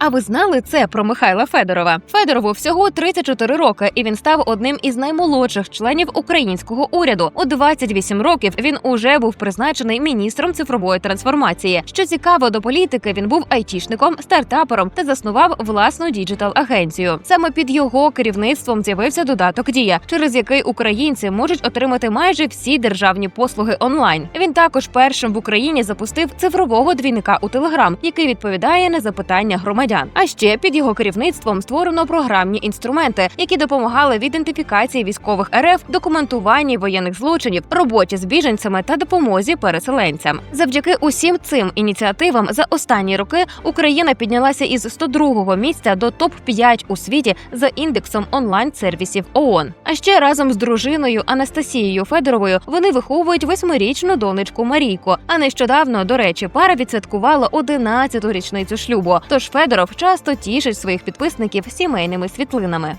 А ви знали це про Михайла Федорова? Федорову всього 34 роки, і він став одним із наймолодших членів українського уряду. У 28 років він уже був призначений міністром цифрової трансформації. Що цікаво, до політики він був айтішником, стартапером та заснував власну діджитал агенцію. Саме під його керівництвом з'явився додаток Дія, через який українці можуть отримати майже всі державні послуги онлайн. Він також першим в Україні запустив цифрового двійника у Телеграм, який відповідає на запитання громадян. А ще під його керівництвом створено програмні інструменти, які допомагали в ідентифікації військових РФ, документуванні воєнних злочинів, роботі з біженцями та допомозі переселенцям. Завдяки усім цим ініціативам за останні роки Україна піднялася із 102-го місця до топ 5 у світі за індексом онлайн сервісів ООН. А ще разом з дружиною Анастасією Федоровою вони виховують восьмирічну донечку Марійку. А нещодавно, до речі, пара відсвяткувала 11-ту річницю шлюбу. Тож Федоров часто тішить своїх підписників сімейними світлинами.